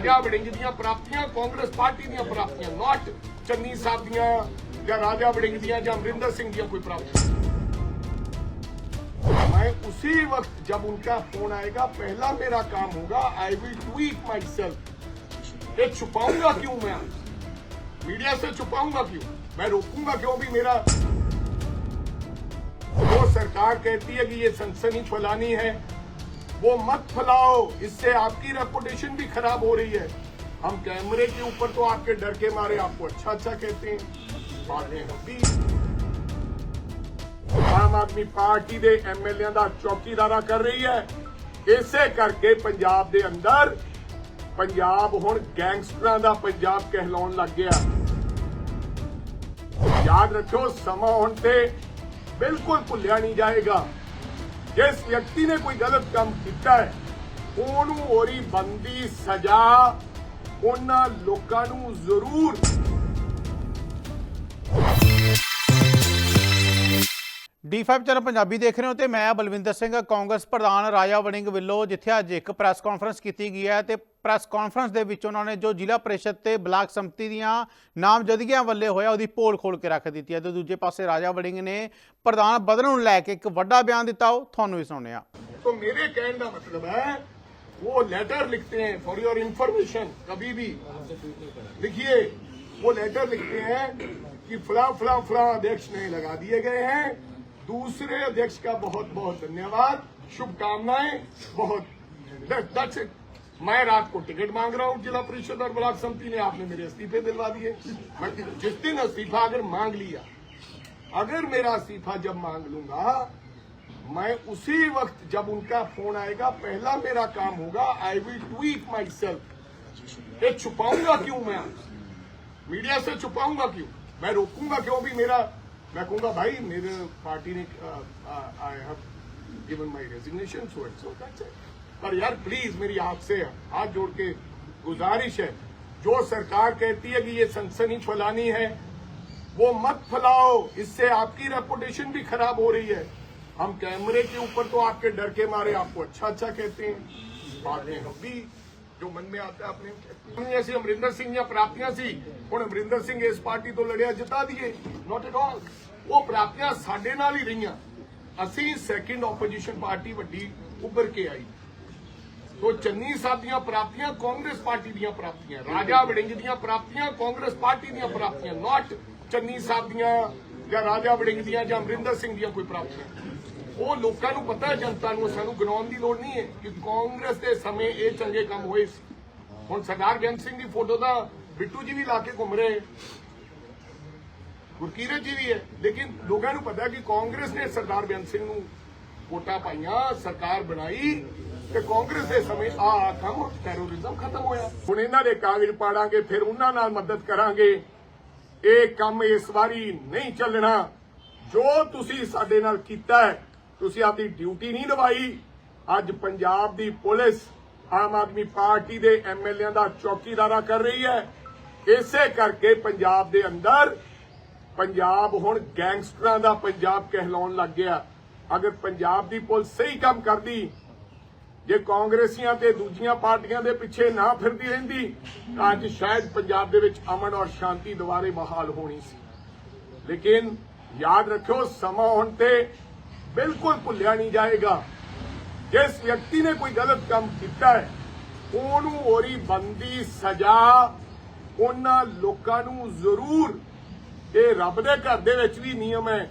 ਰਾਜਾ ਵੜਿੰਗ ਦੀਆਂ ਪ੍ਰਾਪਤੀਆਂ ਕਾਂਗਰਸ ਪਾਰਟੀ ਦੀਆਂ ਪ੍ਰਾਪਤੀਆਂ ਨਾਟ ਚੰਨੀ ਸਾਹਿਬ ਦੀਆਂ ਜਾਂ ਰਾਜਾ ਵੜਿੰਗ ਦੀਆਂ ਜਾਂ ਅਮਰਿੰਦਰ ਸਿੰਘ ਦੀਆਂ ਕੋਈ ਪ੍ਰਾਪਤੀਆਂ मैं उसी वक्त जब उनका फोन आएगा पहला मेरा काम होगा I will tweet myself ये छुपाऊंगा क्यों मैं मीडिया से छुपाऊंगा क्यों मैं रोकूंगा क्यों भी मेरा जो सरकार कहती है कि ये सनसनी फैलानी है वो मत फैलाओ इससे आपकी रेपुटेशन भी खराब हो रही है हम कैमरे के ऊपर तो आपके डर के मारे आपको अच्छा अच्छा कहते हैं बातें हम भी ਆਮ ਆਦਮੀ ਪਾਰਟੀ ਦੇ ਐਮਐਲਏਆਂ ਦਾ ਚੌਕੀਦਾਰਾ ਕਰ ਰਹੀ ਹੈ ਇਸੇ ਕਰਕੇ ਪੰਜਾਬ ਦੇ ਅੰਦਰ ਪੰਜਾਬ ਹੁਣ ਗੈਂਗਸਟਰਾਂ ਦਾ ਪੰਜਾਬ ਕਹਿਲਾਉਣ ਲੱਗ ਗਿਆ ਯਾਦ ਰੱਖਿਓ ਸਮਾਂ ਹੁਣ ਤੇ ਬਿਲਕੁਲ ਭੁੱਲਿਆ ਨਹੀਂ ਜਾਏਗਾ ਜਿਸ ਵਿਅਕਤੀ ਨੇ ਕੋਈ ਗਲਤ ਕੰਮ ਕੀਤਾ ਹੈ, ਉਹਨੂੰ ਹੋਰੀ ਬੰਦੀ ਸਜ਼ਾ ਉਹਨਾਂ ਲੋਕਾਂ ਨੂੰ ਜ਼ਰੂਰ D5 ਚੈਨਲ ਪੰਜਾਬੀ ਦੇਖ ਰਹੇ ਹੋ ਤੇ ਮੈਂ ਬਲਵਿੰਦਰ ਸਿੰਘ ਕਾਂਗਰਸ ਪ੍ਰਧਾਨ ਰਾਜਾ ਵੜਿੰਗ ਵੱਲੋਂ ਜਿੱਥੇ ਅੱਜ ਇੱਕ ਪ੍ਰੈਸ ਕਾਨਫਰੰਸ ਕੀਤੀ ਗਈ ਹੈ ਤੇ ਪ੍ਰੈਸ ਕਾਨਫਰੰਸ ਦੇ ਵਿੱਚ ਉਹਨਾਂ ਨੇ ਜੋ ਜ਼ਿਲ੍ਹਾ ਪ੍ਰੀਸ਼ਦ ਤੇ ਬਲਾਕ ਸੰਮਤੀ ਦੀਆਂ ਨਾਮਜ਼ਦਗੀਆਂ ਵੱਲੇ ਹੋਇਆ ਉਹਦੀ ਪੋਲ ਖੋਲ ਕੇ ਰੱਖ ਦਿੱਤੀ ਹੈ ਤੇ ਦੂਜੇ ਪਾਸੇ ਰਾਜਾ ਵੜਿੰਗ ਨੇ ਪ੍ਰਧਾਨ ਬਦਲਣ ਨੂੰ ਲੈ ਕੇ ਇੱਕ ਵੱਡਾ ਬਿਆਨ ਦਿੱਤਾ ਉਹ ਤੁਹਾਨੂੰ ਵੀ ਸੁਣਿਆ तो मेरे कहने का मतलब है वो लेटर लिखते हैं फॉर योर इंफॉर्मेशन कभी भी लिखिए वो लेटर लिखते हैं कि फला फला फला अध्यक्ष नहीं लगा दिए गए हैं दूसरे अध्यक्ष का बहुत बहुत धन्यवाद। शुभकामनाएँ। बहुत that's it. मैं रात को टिकट मांग रहा हूँ जिला परिषद और ब्लॉक समिति ने आपने मेरे इस्तीफे दिलवा दिए। जिस दिन इस्तीफा अगर मांग लिया, अगर मेरा इस्तीफा जब मांग लूँगा, मैं उसी वक्त जब उनका फ़ोन आएगा, पहला मेरा काम होगा I will tweet myself ये छुपाऊँगा क्यों मैं? मीडिया से छुपाऊँगा क्यों? मैं रोकूँगा क्यों? भी मेरा मैं कहूँगा भाई, मेरे पार्टी ने I have given my resignation so it's so that's it पर यार प्लीज़ मेरी आपसे हाथ जोड़ के गुजारिश है। जो सरकार कहती है कि ये सनसनी फैलानी है, वो मत फैलाओ। इससे आपकी रेपुटेशन भी खराब हो रही है। हम कैमरे के ऊपर तो आपके डर के मारे आपको अच्छा अच्छा कहते हैं। बातें हम भी ਜੋ ਮਨ ਮੇ ਆਤਾ ਆਪਣੇ ਨਹੀਂ ਅਸੀਂ ਅਮਰਿੰਦਰ ਸਿੰਘ ਦੀਆਂ ਪ੍ਰਾਪਤੀਆਂ ਸੀ ਹੁਣ ਅਮਰਿੰਦਰ ਸਿੰਘ ਇਸ ਪਾਰਟੀ ਤੋਂ ਲੜਿਆ ਜਿੱਤਾ ਦੀਏ ਨਾਟ ਐਟ ਆਲ ਉਹ ਪ੍ਰਾਪਤੀਆਂ ਸਾਡੇ ਨਾਲ ਹੀ ਰਹੀਆਂ ਅਸੀਂ ਸੈਕਿੰਡ ਆਪੋਜੀਸ਼ਨ ਪਾਰਟੀ ਵੱਡੀ ਉੱਭਰ ਕੇ ਆਈ ਉਹ ਚੰਨੀ ਸਾਹਿਬ ਦੀਆਂ ਪ੍ਰਾਪਤੀਆਂ ਕਾਂਗਰਸ ਪਾਰਟੀ ਦੀਆਂ ਪ੍ਰਾਪਤੀਆਂ ਰਾਜਾ ਵੜਿੰਗ ਦੀਆਂ ਪ੍ਰਾਪਤੀਆਂ ਕਾਂਗਰਸ ਪਾਰਟੀ ਦੀਆਂ ਪ੍ਰਾਪਤੀਆਂ ਨਾਟ ਚੰਨੀ ਸਾਹਿਬ ਦੀਆਂ ਜਾਂ ਰਾਜਾ ਵੜਿੰਗ ਦੀਆਂ ਜਾਂ ਅਮਰਿੰਦਰ ਸਿੰਘ ਦੀਆਂ ਕੋਈ ਪ੍ਰਾਪਤੀਆਂ ਉਹ ਲੋਕਾਂ ਨੂੰ ਪਤਾ ਹੈ, ਜਨਤਾ ਨੂੰ, ਸਾਨੂੰ ਗਨਾਉਣ ਦੀ ਲੋੜ ਨਹੀਂ ਹੈ ਕਿ ਕਾਂਗਰਸ ਦੇ ਸਮੇਂ ਇਹ ਚੰਗੇ ਕੰਮ ਹੋਏ ਸੀ। ਹੁਣ ਸਰਦਾਰ ਬੇਅੰਤ ਸਿੰਘ ਦੀ ਫੋਟੋ ਤਾਂ ਬਿੱਟੂ ਜੀ ਵੀ ਲਾ ਕੇ ਘੁੰਮ ਰਹੇ। ਗੁਰਕੀਰਤ ਜੀ ਵੀ ਹੈ। ਲੇਕਿਨ ਲੋਕਾਂ ਨੂੰ ਪਤਾ ਕਿ ਕਾਂਗਰਸ ਨੇ ਸਰਦਾਰ ਬੇਅੰਤ ਸਿੰਘ ਨੂੰ ਵੋਟਾਂ ਪਾਈਆਂ, ਸਰਕਾਰ ਬਣਾਈ ਤੇ ਕਾਂਗਰਸ ਦੇ ਸਮੇਂ ਆ ਕੰਮ ਟੈਰੋਰਿਜ਼ਮ ਖਤਮ ਹੋਇਆ। ਹੁਣ ਇਹਨਾਂ ਦੇ ਕਾਗਜ਼ ਪਾੜਾਂਗੇ, ਫਿਰ ਉਹਨਾਂ ਨਾਲ ਮਦਦ ਕਰਾਂਗੇ। ਇਹ ਕੰਮ ਇਸ ਵਾਰੀ ਨਹੀਂ ਚੱਲਣਾ। ਜੋ ਤੁਸੀਂ ਸਾਡੇ ਨਾਲ ਕੀਤਾ ਹੈ ਤੁਸੀਂ ਆਪਣੀ ਡਿਊਟੀ ਨਹੀਂ ਨਿਭਾਈ। ਅੱਜ ਪੰਜਾਬ ਦੀ ਪੁਲਿਸ ਆਮ ਆਦਮੀ ਪਾਰਟੀ ਦੇ ਐਮਐਲਏਆਂ ਦਾ ਚੌਕੀਦਾਰਾ ਕਰ ਰਹੀ ਹੈ। ਇਸੇ ਕਰਕੇ ਪੰਜਾਬ ਦੇ ਅੰਦਰ ਪੰਜਾਬ ਹੁਣ ਗੈਂਗਸਟਰਾਂ ਦਾ ਪੰਜਾਬ ਕਹਿਲਾਉਣ ਲੱਗ ਗਿਆ। ਅਗਰ ਪੰਜਾਬ ਦੀ ਪੁਲਿਸ ਸਹੀ ਕੰਮ ਕਰਦੀ, ਜੇ ਕਾਂਗਰਸੀਆਂ ਤੇ ਦੂਜੀਆਂ ਪਾਰਟੀਆਂ ਦੇ ਪਿੱਛੇ ਨਾ ਫਿਰਦੀ ਰਹਿੰਦੀ, ਤਾਂ ਅੱਜ ਸ਼ਾਇਦ ਪੰਜਾਬ ਦੇ ਵਿੱਚ ਅਮਨ ਔਰ ਸ਼ਾਂਤੀ ਦੁਬਾਰੇ ਬਹਾਲ ਹੋਣੀ ਸੀ। ਲੇਕਿਨ ਯਾਦ ਰੱਖਿਓ, ਸਮਾਂ ਹੁਣ ਤੇ ਬਿਲਕੁਲ ਭੁੱਲਿਆ ਨਹੀਂ ਜਾਏਗਾ ਜਿਸ ਵਿਅਕਤੀ ਨੇ ਕੋਈ ਗਲਤ ਕੰਮ ਕੀਤਾ ਹੈ ਉਹਨੂੰ ਹੋਰੀ ਬੰਦੀ ਸਜ਼ਾ ਉਹਨਾਂ ਲੋਕਾਂ ਨੂੰ ਜ਼ਰੂਰ ਇਹ ਰੱਬ ਦੇ ਘਰ ਦੇ ਵਿੱਚ ਵੀ ਨਿਯਮ ਹੈ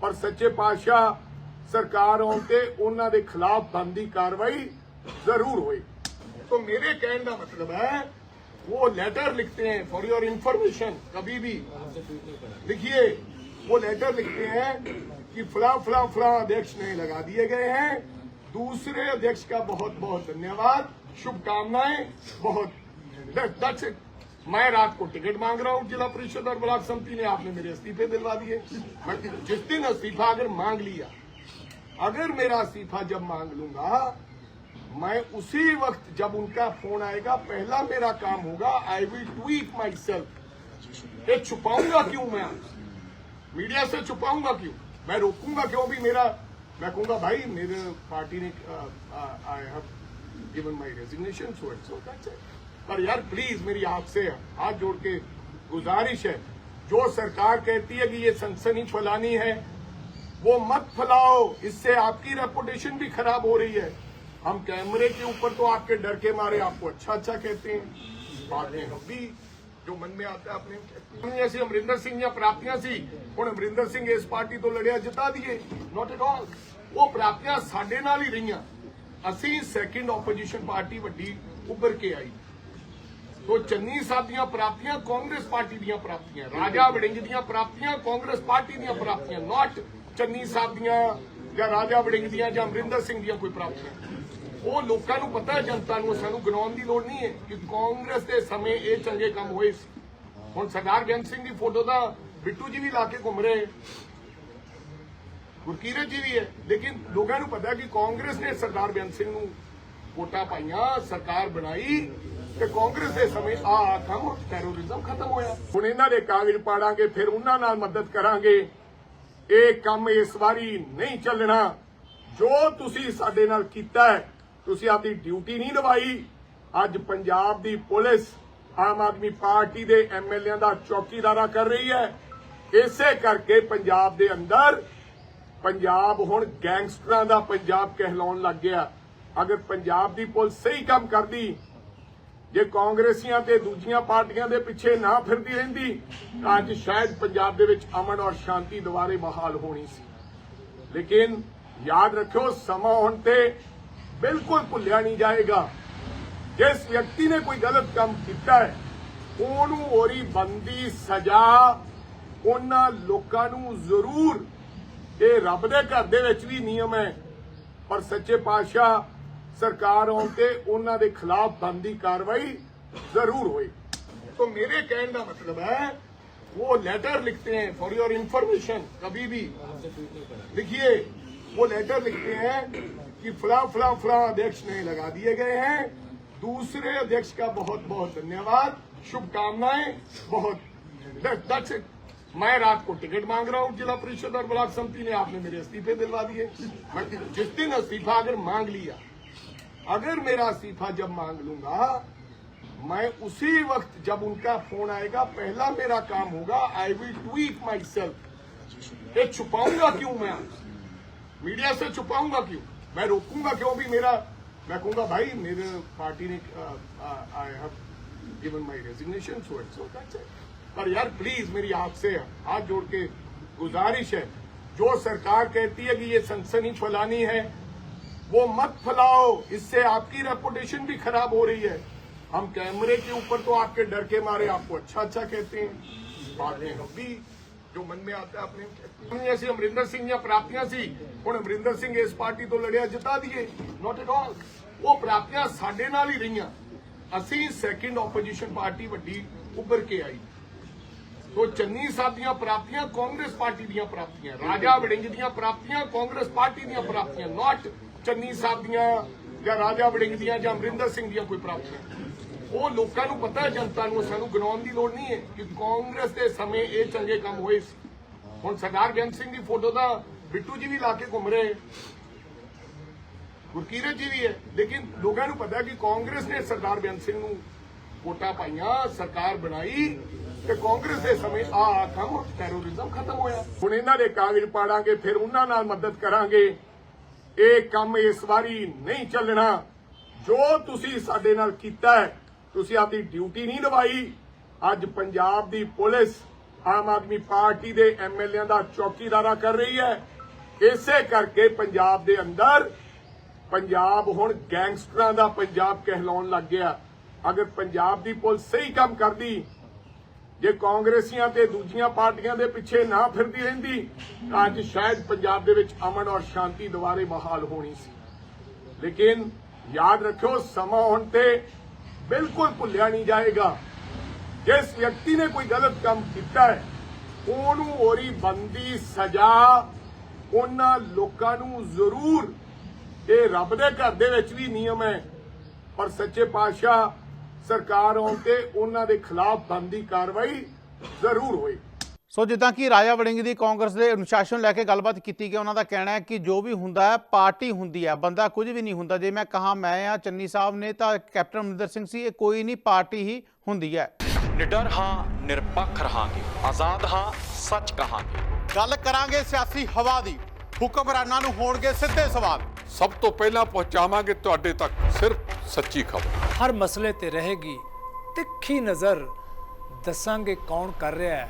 ਪਰ ਸੱਚੇ ਪਾਤਸ਼ਾਹ ਸਰਕਾਰ ਆਉਣ ਤੇ ਉਹਨਾਂ ਦੇ ਖਿਲਾਫ ਬੰਦੀ ਕਾਰਵਾਈ ਜ਼ਰੂਰ ਹੋਏ तो मेरे कहने का मतलब है वो लेटर लिखते हैं फॉर योर इंफॉर्मेशन कभी भी लिखिए वो लेटर लिखते हैं कि फला फला फला अध्यक्ष नहीं लगा दिए गए हैं। दूसरे अध्यक्ष का बहुत बहुत धन्यवाद। शुभकामनाएँ। बहुत इट मैं रात को टिकट मांग रहा हूँ जिला परिषद और ब्लॉक समिति ने आपने मेरे इस्तीफे दिलवा दिए। जिस दिन इस्तीफा अगर मांग लिया, अगर मेरा इस्तीफा जब मांग लूँगा, मैं उसी वक्त जब उनका फ़ोन आएगा, पहला मेरा काम होगा I will tweet myself ये छुपाऊँगा क्यों मैं? मीडिया से छुपाऊँगा क्यों? मैं रोकूँगा क्यों? भी मेरा, मैं कहूँगा भाई, मेरे पार्टी ने I have given my resignation so it's so that's it पर यार प्लीज़ मेरी आपसे हाथ जोड़ के गुजारिश है। जो सरकार कहती है कि ये सनसनी फैलानी है, वो मत फैलाओ। इससे आपकी रेपुटेशन भी खराब हो रही है। हम कैमरे के ऊपर तो आपके डर के मारे, आपको अच्छा अच्छा कहते हैं। बाद में हम भी ਜੋ ਮਨ ਮੇ ਆਦਾ ਆਪਣੇ ਨਹੀਂ ਅਸੀਂ ਅਮਰਿੰਦਰ ਸਿੰਘ ਦੀਆਂ ਪ੍ਰਾਪਤੀਆਂ ਸੀ। ਹੁਣ ਅਮਰਿੰਦਰ ਸਿੰਘ ਇਸ ਪਾਰਟੀ ਤੋਂ ਲੜਿਆ ਜਿੱਤਾ ਦੀਏ। ਨਾਟ ਐਟ ਆਲ ਉਹ ਪ੍ਰਾਪਤੀਆਂ ਸਾਡੇ ਨਾਲ ਹੀ ਰਹੀਆਂ। ਅਸੀਂ ਸੈਕਿੰਡ ਆਪੋਜੀਸ਼ਨ ਪਾਰਟੀ ਵੱਡੀ ਉੱਭਰ ਕੇ ਆਈ। ਤੋ ਚੰਨੀ ਸਾਹਿਬ ਦੀਆਂ ਪ੍ਰਾਪਤੀਆਂ, ਕਾਂਗਰਸ ਪਾਰਟੀ ਦੀਆਂ ਪ੍ਰਾਪਤੀਆਂ, ਰਾਜਾ ਵੜਿੰਗ ਦੀਆਂ ਪ੍ਰਾਪਤੀਆਂ, ਕਾਂਗਰਸ ਪਾਰਟੀ ਦੀਆਂ ਪ੍ਰਾਪਤੀਆਂ ਨਾਟ ਚੰਨੀ ਸਾਹਿਬ ਦੀਆਂ ਜਾਂ ਰਾਜਾ ਵੜਿੰਗ ਦੀਆਂ ਜਾਂ ਅਮਰਿੰਦਰ ਸਿੰਘ ਦੀਆਂ ਕੋਈ ਪ੍ਰਾਪਤੀਆਂ। ਉਹ ਲੋਕਾਂ ਨੂੰ ਪਤਾ ਹੈ, ਜਨਤਾ ਨੂੰ, ਸਾਨੂੰ ਗਣਾਉਣ ਦੀ ਲੋੜ ਨਹੀਂ ਹੈ ਕਿ ਕਾਂਗਰਸ ਦੇ ਸਮੇਂ ਇਹ ਚੰਗੇ ਕੰਮ ਹੋਏ ਸੀ। ਹੁਣ ਸਰਦਾਰ ਬੇਅੰਤ ਸਿੰਘ ਦੀ ਫੋਟੋ ਤਾਂ ਬਿੱਟੂ ਜੀ ਵੀ ਲਾ ਕੇ ਘੁੰਮ ਰਹੇ। ਗੁਰਕੀਰਤ ਜੀ ਵੀ ਹੈ। ਲੇਕਿਨ ਲੋਕਾਂ ਨੂੰ ਪਤਾ ਕਿ ਕਾਂਗਰਸ ਨੇ ਸਰਦਾਰ ਬੇਅੰਤ ਸਿੰਘ ਨੂੰ ਵੋਟਾਂ ਪਾਈਆਂ, ਸਰਕਾਰ ਬਣਾਈ ਤੇ ਕਾਂਗਰਸ ਦੇ ਸਮੇਂ ਆ ਕੰਮ ਟੈਰੋਰਿਜ਼ਮ ਖਤਮ ਹੋਇਆ। ਹੁਣ ਇਹਨਾਂ ਦੇ ਕਾਗਜ਼ ਪਾੜਾਂਗੇ, ਫਿਰ ਉਹਨਾਂ ਨਾਲ ਮਦਦ ਕਰਾਂਗੇ। ਇਹ ਕੰਮ ਇਸ ਵਾਰੀ ਨਹੀਂ ਚੱਲਣਾ। ਜੋ ਤੁਸੀਂ ਸਾਡੇ ਨਾਲ ਕੀਤਾ ਹੈ ਤੁਸੀਂ ਆਪਣੀ ਡਿਊਟੀ ਨਹੀਂ ਨਿਭਾਈ। ਅੱਜ ਪੰਜਾਬ ਦੀ ਪੁਲਿਸ ਆਮ ਆਦਮੀ ਪਾਰਟੀ ਦੇ ਐਮਐਲਏਆਂ ਦਾ ਚੌਕੀਦਾਰਾ ਕਰ ਰਹੀ ਹੈ। ਇਸੇ ਕਰਕੇ ਪੰਜਾਬ ਦੇ ਅੰਦਰ ਪੰਜਾਬ ਹੁਣ ਗੈਂਗਸਟਰਾਂ ਦਾ ਪੰਜਾਬ ਕਹਿਲਾਉਣ ਲੱਗ ਗਿਆ। ਅਗਰ ਪੰਜਾਬ ਦੀ ਪੁਲਿਸ ਸਹੀ ਕੰਮ ਕਰਦੀ, ਜੇ ਕਾਂਗਰਸੀਆਂ ਤੇ ਦੂਜੀਆਂ ਪਾਰਟੀਆਂ ਦੇ ਪਿੱਛੇ ਨਾ ਫਿਰਦੀ ਰਹਿੰਦੀ, ਤਾਂ ਅੱਜ ਸ਼ਾਇਦ ਪੰਜਾਬ ਦੇ ਵਿੱਚ ਅਮਨ ਔਰ ਸ਼ਾਂਤੀ ਦੁਬਾਰੇ ਬਹਾਲ ਹੋਣੀ ਸੀ। ਲੇਕਿਨ ਯਾਦ ਰੱਖਿਓ, ਸਮਾਂ ਹੁਣ ਤੇ ਬਿਲਕੁਲ ਭੁੱਲਿਆ ਨਹੀਂ ਜਾਏਗਾ ਜਿਸ ਵਿਅਕਤੀ ਨੇ ਕੋਈ ਗਲਤ ਕੰਮ ਕੀਤਾ ਹੈ ਉਹਨੂੰ ਹੋਰੀ ਬੰਦੀ ਸਜ਼ਾ ਉਹਨਾਂ ਲੋਕਾਂ ਨੂੰ ਜ਼ਰੂਰ ਇਹ ਰੱਬ ਦੇ ਘਰ ਦੇ ਵਿੱਚ ਵੀ ਨਿਯਮ ਹੈ ਪਰ ਸੱਚੇ ਪਾਤਸ਼ਾਹ ਸਰਕਾਰ ਆਉਣ ਤੇ ਉਹਨਾਂ ਦੇ ਖਿਲਾਫ ਬੰਦੀ ਕਾਰਵਾਈ ਜ਼ਰੂਰ ਹੋਏ तो मेरे कहने का मतलब है वो लेटर लिखते हैं फॉर योर इंफॉर्मेशन कभी भी लिखिए वो लेटर लिखते हैं कि फला फला फला अध्यक्ष ने लगा दिए गए हैं। दूसरे अध्यक्ष का बहुत बहुत धन्यवाद। शुभकामनाएँ। बहुत मैं रात को टिकट मांग रहा हूँ जिला परिषद और ब्लॉक समिति ने आपने मेरे इस्तीफे दिलवा दिए। जिस दिन इस्तीफा अगर मांग लिया, अगर मेरा इस्तीफा जब मांग लूँगा, मैं उसी वक्त जब उनका फ़ोन आएगा, पहला मेरा काम होगा I will tweet myself ये छुपाऊँगा क्यों मैं? मीडिया से छुपाऊँगा क्यों? मैं रोकूँगा, क्यों भी मेरा, मैं कहूँगा, भाई, मेरे पार्टी ने I have given my resignation so it's okay पर यार प्लीज़ मेरी आपसे हाथ जोड़ के गुजारिश है। जो सरकार कहती है कि ये सनसनी फैलानी है, वो मत फैलाओ। इससे आपकी रेपुटेशन भी खराब हो रही है। हम कैमरे के ऊपर तो आपके डर के मारे आपको अच्छा अच्छा कहते हैं। बाद में हम भी ਜੋ ਮਨ ਮੇ ਆਤਾ ਆਪਣੇ ਨਹੀਂ ਅਸੀਂ ਅਮਰਿੰਦਰ ਸਿੰਘ ਦੀਆਂ ਪ੍ਰਾਪਤੀਆਂ ਸੀ, ਹੁਣ ਅਮਰਿੰਦਰ ਸਿੰਘ ਇਸ ਪਾਰਟੀ ਤੋਂ ਲੜਿਆ ਜਿੱਤਾ ਦਈਏ। ਨਾਟ ਐਟ ਆਲ ਉਹ ਪ੍ਰਾਪਤੀਆਂ ਸਾਡੇ ਨਾਲ ਹੀ ਰਹੀਆਂ। ਅਸੀਂ ਸੈਕਿੰਡ ਆਪੋਜੀਸ਼ਨ ਪਾਰਟੀ ਵੱਡੀ ਉੱਭਰ ਕੇ ਆਈ। ਉਹ ਚੰਨੀ ਸਾਹਿਬ ਦੀਆਂ ਪ੍ਰਾਪਤੀਆਂ ਕਾਂਗਰਸ ਪਾਰਟੀ ਦੀਆਂ ਪ੍ਰਾਪਤੀਆਂ, ਰਾਜਾ ਵੜਿੰਗ ਦੀਆਂ ਪ੍ਰਾਪਤੀਆਂ, ਕਾਂਗਰਸ ਪਾਰਟੀ ਦੀਆਂ ਪ੍ਰਾਪਤੀਆਂ ਨਾਟ ਚੰਨੀ ਸਾਹਿਬ ਦੀਆਂ ਜਾਂ ਰਾਜਾ ਵੜਿੰਗ ਦੀਆਂ ਜਾਂ ਅਮਰਿੰਦਰ ਸਿੰਘ ਦੀਆਂ ਕੋਈ ਪ੍ਰਾਪਤੀਆਂ। ਉਹ ਲੋਕਾਂ ਨੂੰ ਪਤਾ ਹੈ, ਜਨਤਾ ਨੂੰ, ਸਾਨੂੰ ਗਣਾਉਣ ਦੀ ਲੋੜ ਨਹੀਂ ਹੈ ਕਿ ਕਾਂਗਰਸ ਦੇ ਸਮੇਂ ਇਹ ਚੰਗੇ ਕੰਮ ਹੋਏ ਸੀ। ਹੁਣ ਸਰਦਾਰ ਬੇਅੰਤ ਸਿੰਘ ਦੀ ਫੋਟੋ ਤਾਂ ਬਿੱਟੂ ਜੀ ਵੀ ਲਾ ਕੇ ਘੁੰਮ ਰਹੇ। ਗੁਰਕੀਰਤ ਜੀ ਵੀ ਹੈ। ਲੇਕਿਨ ਲੋਕਾਂ ਨੂੰ ਪਤਾ ਕਿ ਕਾਂਗਰਸ ਨੇ ਸਰਦਾਰ ਬੇਅੰਤ ਸਿੰਘ ਨੂੰ ਵੋਟਾਂ ਪਾਈਆਂ, ਸਰਕਾਰ ਬਣਾਈ ਤੇ ਕਾਂਗਰਸ ਦੇ ਸਮੇਂ ਆ ਕੰਮ ਟੈਰੋਰਿਜ਼ਮ ਖਤਮ ਹੋਇਆ। ਹੁਣ ਇਹਨਾਂ ਦੇ ਕਾਗਜ਼ ਪਾੜਾਂਗੇ, ਫਿਰ ਉਹਨਾਂ ਨਾਲ ਮਦਦ ਕਰਾਂਗੇ। ਇਹ ਕੰਮ ਇਸ ਵਾਰੀ ਨਹੀਂ ਚੱਲਣਾ। ਜੋ ਤੁਸੀਂ ਸਾਡੇ ਨਾਲ ਕੀਤਾ ਹੈ ਤੁਸੀਂ ਆਪਣੀ ਡਿਊਟੀ ਨਹੀਂ ਨਿਭਾਈ। ਅੱਜ ਪੰਜਾਬ ਦੀ ਪੁਲਿਸ ਆਮ ਆਦਮੀ ਪਾਰਟੀ ਦੇ ਐਮਐਲਏਆਂ ਦਾ ਚੌਕੀਦਾਰਾ ਕਰ ਰਹੀ ਹੈ। ਇਸੇ ਕਰਕੇ ਪੰਜਾਬ ਦੇ ਅੰਦਰ ਪੰਜਾਬ ਹੁਣ ਗੈਂਗਸਟਰਾਂ ਦਾ ਪੰਜਾਬ ਕਹਿਲਾਉਣ ਲੱਗ ਗਿਆ। ਅਗਰ ਪੰਜਾਬ ਦੀ ਪੁਲਿਸ ਸਹੀ ਕੰਮ ਕਰਦੀ, ਜੇ ਕਾਂਗਰਸੀਆਂ ਤੇ ਦੂਜੀਆਂ ਪਾਰਟੀਆਂ ਦੇ ਪਿੱਛੇ ਨਾ ਫਿਰਦੀ ਰਹਿੰਦੀ, ਤਾਂ ਅੱਜ ਸ਼ਾਇਦ ਪੰਜਾਬ ਦੇ ਵਿੱਚ ਅਮਨ ਔਰ ਸ਼ਾਂਤੀ ਦੁਬਾਰੇ ਬਹਾਲ ਹੋਣੀ ਸੀ। ਲੇਕਿਨ ਯਾਦ ਰੱਖਿਓ, ਸਮਾਂ ਹੁਣ ਤੇ ਬਿਲਕੁਲ ਭੁੱਲਿਆ ਨਹੀਂ ਜਾਏਗਾ। ਜਿਸ ਵਿਅਕਤੀ ਨੇ ਕੋਈ ਗਲਤ ਕੰਮ ਕੀਤਾ ਹੈ, ਉਹਨੂੰ ਹੋਰੀ ਬੰਦੀ ਸਜ਼ਾ ਉਹਨਾਂ ਲੋਕਾਂ ਨੂੰ ਜ਼ਰੂਰ ਇਹ ਰੱਬ ਦੇ ਘਰ ਦੇ ਵਿੱਚ ਵੀ ਨਿਯਮ ਹੈ। ਪਰ ਸੱਚੇ ਪਾਤਸ਼ਾਹ ਸਰਕਾਰ ਆਉਣ ਤੇ ਉਹਨਾਂ ਦੇ ਖਿਲਾਫ ਬੰਦੀ ਕਾਰਵਾਈ ਜ਼ਰੂਰ ਹੋਏਗੀ। ਸੋ ਜਿੱਦਾਂ ਕਿ ਰਾਜਾ ਵੜਿੰਗ ਦੀ ਕਾਂਗਰਸ ਦੇ ਅਨੁਸ਼ਾਸਨ ਲੈ ਕੇ ਗੱਲਬਾਤ ਕੀਤੀ ਗਈ ਉਹਨਾਂ ਦਾ ਕਹਿਣਾ ਹੈ ਕਿ ਜੋ ਵੀ ਹੁੰਦਾ ਹੈ ਪਾਰਟੀ ਹੁੰਦੀ ਹੈ ਬੰਦਾ ਕੁਝ ਵੀ ਨਹੀਂ ਹੁੰਦਾ। ਜੇ ਮੈਂ ਕਹਾ ਮੈਂ ਆ ਚੰਨੀ ਸਾਹਿਬ ਨੇ ਤਾਂ ਕੈਪਟਨ ਅਮਰਿੰਦਰ ਸਿੰਘ ਸੀ ਇਹ ਕੋਈ ਨਹੀਂ ਪਾਰਟੀ ਹੀ ਹੁੰਦੀ ਹੈ। ਨਿਡਰ ਹਾਂ ਨਿਰਪੱਖ ਰਹਾਂਗੇ। ਆਜ਼ਾਦ ਹਾਂ ਸੱਚ ਕਹਾਂਗੇ। ਗੱਲ ਕਰਾਂਗੇ ਸਿਆਸੀ ਹਵਾ ਦੀ। ਹੁਕਮਰਾਨਾਂ ਨੂੰ ਹੋਣਗੇ ਸਿੱਧੇ ਸਵਾਲ। ਸਭ ਤੋਂ ਪਹਿਲਾਂ ਪਹੁੰਚਾਵਾਂਗੇ ਤੁਹਾਡੇ ਤੱਕ ਸਿਰਫ ਸੱਚੀ ਖਬਰ। ਹਰ ਮਸਲੇ ਤੇ ਰਹੇਗੀ ਤਿੱਖੀ ਨਜ਼ਰ। ਦੱਸਾਂਗੇ ਕੌਣ ਕਰ ਰਿਹਾ ਹੈ।